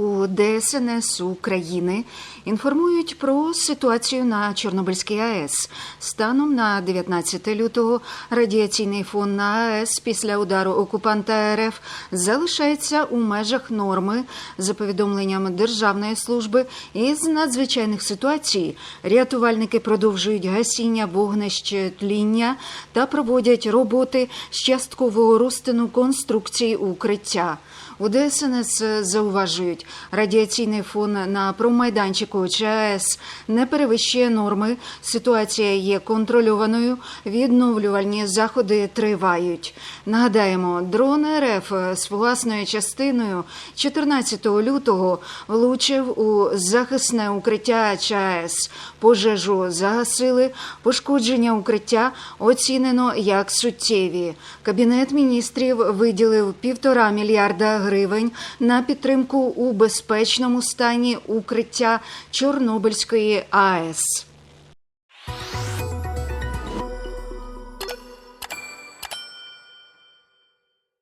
У ДСНС України інформують про ситуацію на Чорнобильській АЕС. Станом на 19 лютого радіаційний фон на АЕС після удару окупанта РФ залишається у межах норми. За повідомленням Державної служби із надзвичайних ситуацій рятувальники продовжують гасіння вогнищ тління та проводять роботи з часткового розтину конструкції укриття. У ДСНС зауважують, радіаційний фон на промайданчику ЧАЕС не перевищує норми. Ситуація є контрольованою. Відновлювальні заходи тривають. Нагадаємо, дрон РФ з власною частиною 14 лютого влучив у захисне укриття ЧАЕС. Пожежу загасили. Пошкодження укриття оцінено як суттєві. Кабінет міністрів виділив півтора мільярда гривень на підтримку у безпечному стані укриття Чорнобильської АЕС.